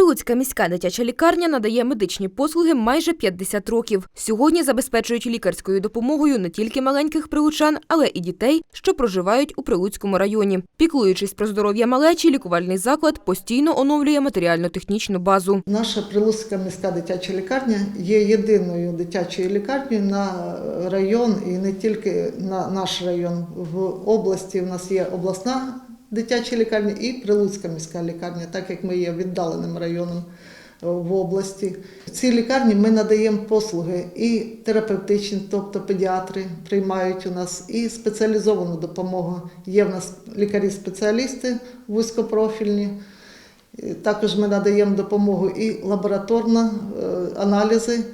Прилуцька міська дитяча лікарня надає медичні послуги майже 50 років. Сьогодні забезпечують лікарською допомогою не тільки маленьких прилучан, але і дітей, що проживають у Прилуцькому районі. Піклуючись про здоров'я малечі, лікувальний заклад постійно оновлює матеріально-технічну базу. Наша Прилуцька міська дитяча лікарня є єдиною дитячою лікарнею на район і не тільки на наш район. В області в нас є обласна дитяча лікарня і Прилуцька міська лікарня, так як ми є віддаленим районом в області. В цій лікарні ми надаємо послуги і терапевтичні, тобто педіатри приймають у нас, і спеціалізовану допомогу. Є в нас лікарі-спеціалісти вузькопрофільні. Також ми надаємо допомогу і лабораторна е, аналізи.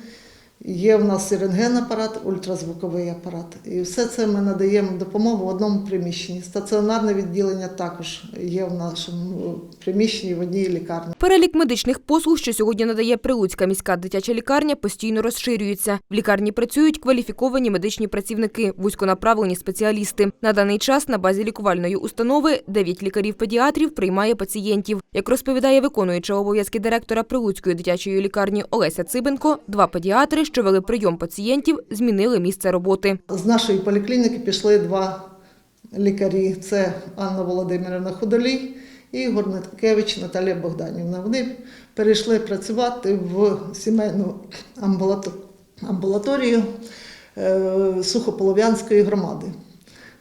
Є в нас і рентген-апарат, ультразвуковий апарат. І все це ми надаємо допомогу в одному приміщенні. Стаціонарне відділення також є в нашому приміщенні в одній лікарні. Перелік медичних послуг, що сьогодні надає Прилуцька міська дитяча лікарня, постійно розширюється. В лікарні працюють кваліфіковані медичні працівники, вузьконаправлені спеціалісти. На даний час на базі лікувальної установи 9 лікарів-педіатрів приймає пацієнтів. Як розповідає виконуюча обов'язки директора Прилуцької дитячої лікарні Олеся Цибенко, два педіатри, що вели прийом пацієнтів, змінили місце роботи. З нашої поліклініки пішли два лікарі: це Анна Володимирівна Худолій і Ігор Ниткевич Наталія Богданівна. Вони перейшли працювати в сімейну амбулаторію е, Сухополов'янської громади.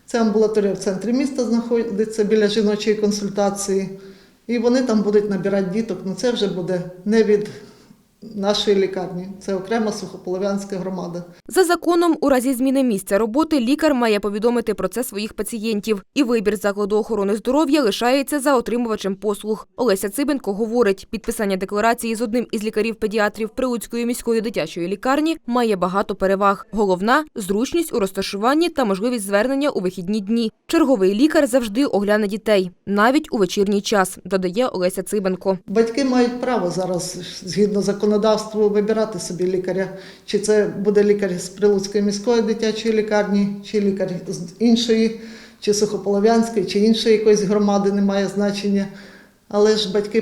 Це амбулаторія в центрі міста знаходиться біля жіночої консультації. І вони там будуть набирати діток. Ну це вже буде не від нашої лікарні, це окрема сухополов'янська громада. За законом, у разі зміни місця роботи лікар має повідомити про це своїх пацієнтів. І вибір закладу охорони здоров'я лишається за отримувачем послуг. Олеся Цибенко говорить, підписання декларації з одним із лікарів-педіатрів Прилуцької міської дитячої лікарні має багато переваг. Головна зручність у розташуванні та можливість звернення у вихідні дні. Черговий лікар завжди огляне дітей, навіть у вечірній час, додає Олеся Цибенко. Батьки мають право зараз, згідно законодавству, вибирати собі лікаря. Чи це буде лікар з Прилуцької міської дитячої лікарні, чи лікар з іншої, чи Сухополов'янської, чи іншої якоїсь громади, не має значення. Але ж батьки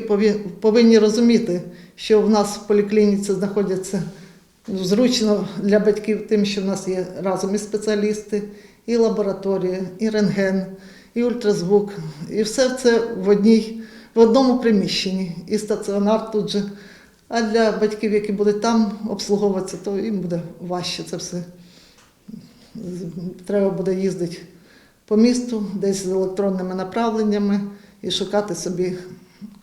повинні розуміти, що в нас в поліклініці знаходяться зручно для батьків тим, що в нас є разом і спеціалісти, і лабораторія, і рентген, і ультразвук, і все це в одній, в одному приміщенні, і стаціонар тут же. А для батьків, які будуть там обслуговуватися, то їм буде важче це все. Треба буде їздити по місту, десь з електронними направленнями і шукати собі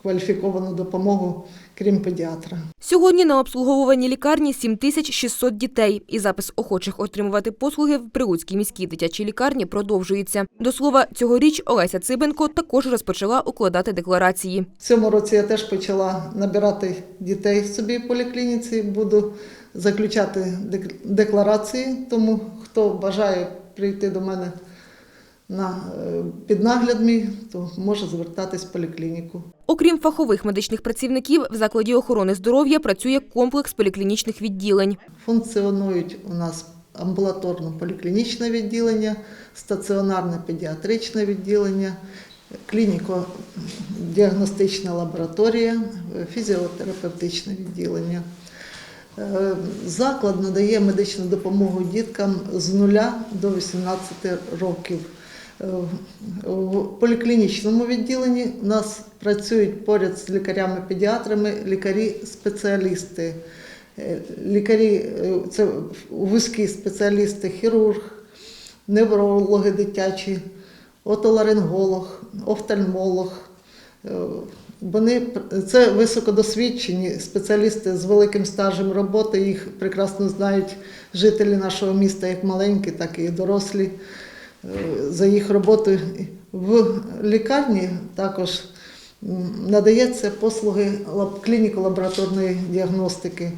кваліфіковану допомогу, крім педіатра. Сьогодні на обслуговуванні лікарні 7600 дітей, і запис охочих отримувати послуги в Прилуцькій міській дитячій лікарні продовжується. До слова, цьогоріч Олеся Цибенко також розпочала укладати декларації. В цьому році я теж почала набирати дітей собі в поліклініці, буду заключати дек- декларації, тому хто бажає прийти до мене на е, піднагляд мій, то може звертатись в поліклініку. Окрім фахових медичних працівників, в закладі охорони здоров'я працює комплекс поліклінічних відділень. Функціонують у нас амбулаторно-поліклінічне відділення, стаціонарне педіатричне відділення, клініко-діагностична лабораторія, фізіотерапевтичне відділення. Е, Заклад надає медичну допомогу діткам з 0 до 18 років. Е, В поліклінічному відділенні у нас працюють поряд з лікарями-педіатрами лікарі-спеціалісти. Е, Лікарі е, це вузькі спеціалісти, хірург, неврологи дитячі, отоларинголог, офтальмолог. Вони це високодосвідчені спеціалісти з великим стажем роботи. Їх прекрасно знають жителі нашого міста, як маленькі, так і дорослі. За їх роботою в лікарні також надається послуги лаб- клініко-лабораторної діагностики.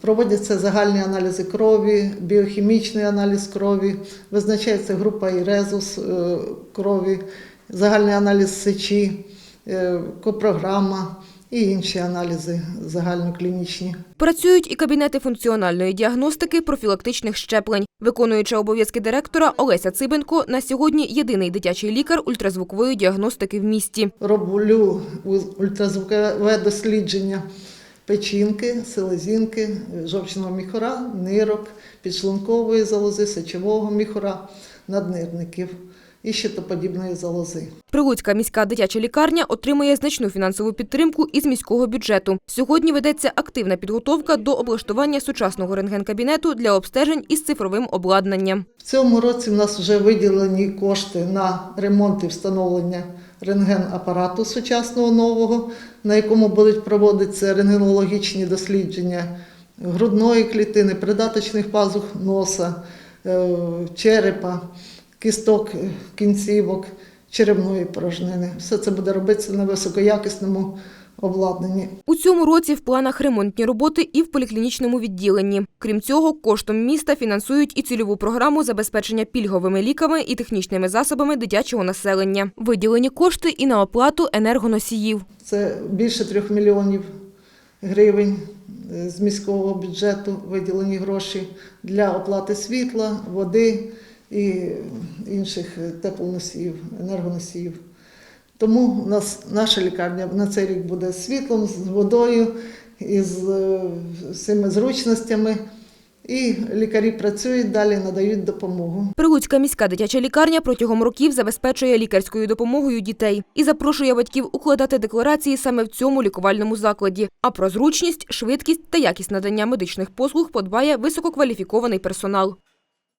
Проводяться загальні аналізи крові, біохімічний аналіз крові, визначається група і резус е, крові, загальний аналіз сечі, е, копрограма, і інші аналізи загальноклінічні. Працюють і кабінети функціональної діагностики профілактичних щеплень. Виконуюча обов'язки директора Олеся Цибенко на сьогодні єдиний дитячий лікар ультразвукової діагностики в місті. Роблю ультразвукове дослідження печінки, селезінки, жовчного міхора, нирок, підшлункової залози, сечового міхора, наднирників і щитоподібної залози. Прилуцька міська дитяча лікарня отримує значну фінансову підтримку із міського бюджету. Сьогодні ведеться активна підготовка до облаштування сучасного рентгенкабінету для обстежень із цифровим обладнанням. В цьому році в нас вже виділені кошти на ремонт і встановлення рентген-апарату сучасного нового, на якому будуть проводитися рентгенологічні дослідження грудної клітини, придаточних пазух носа, е, черепа, кісток е, кінцівок, черевної порожнини. Все це буде робитися на високоякісному обладнанні. У цьому році в планах ремонтні роботи і в поліклінічному відділенні. Крім цього, коштом міста фінансують і цільову програму забезпечення пільговими ліками і технічними засобами дитячого населення. Виділені кошти і на оплату енергоносіїв. Це більше трьох мільйонів гривень е, з міського бюджету виділені гроші для оплати світла, води і інших теплоносіїв, енергоносіїв. Тому у нас наша лікарня на цей рік буде з світлом, з водою, із е, всіми зручностями. І лікарі працюють далі, надають допомогу. Прилуцька міська дитяча лікарня протягом років забезпечує лікарською допомогою дітей і запрошує батьків укладати декларації саме в цьому лікувальному закладі. А про зручність, швидкість та якість надання медичних послуг подбає висококваліфікований персонал.